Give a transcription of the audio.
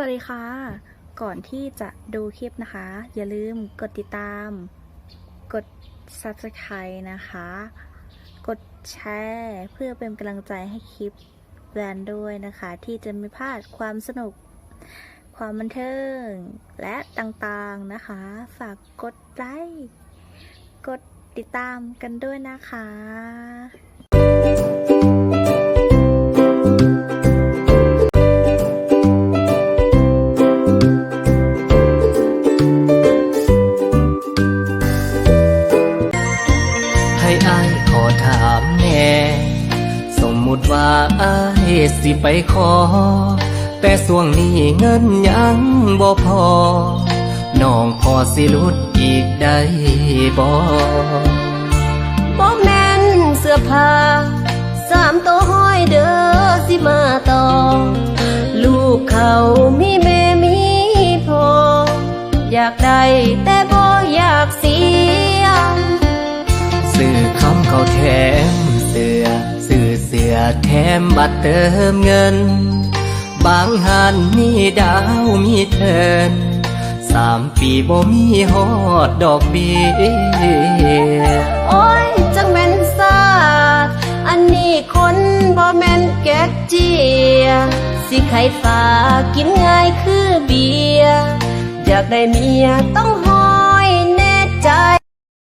สวัสดีค่ะ ก่อนที่จะดูคลิปนะคะ อย่าลืมกดติดตาม กด subscribe นะคะ กดแชร์เพื่อเป็นกำลังใจให้คลิปแบรนด์ด้วยนะคะ ที่จะไม่พลาดความสนุก ความบันเทิง และต่างๆนะคะ ฝากกดไลค์ กดติดตามกันด้วยนะคะายขอถามแน่สมมุติว่าอายสิไปขอ แต่ส่วงนี้เงินยังบ่พอ น้องพอสิลุดอีกได้บ่บ่แม่นเสื้อผ้าสามตัวห้อยเด้อสิมาต่อ ลูกเขามีแม่มีพ่อ อยากได้แต่บ่อยากเสีย แถมบัตรเติมเงิน บางหันมีดาวมีเทินสามปีบ่มีฮอดดอกเบี้ยโอ้ยจังแม่นซาดอันนี้คนบ่แม่นแก๊กเจีย สิไขฝากินง่ายคือเบียอยากได้เมียต้อง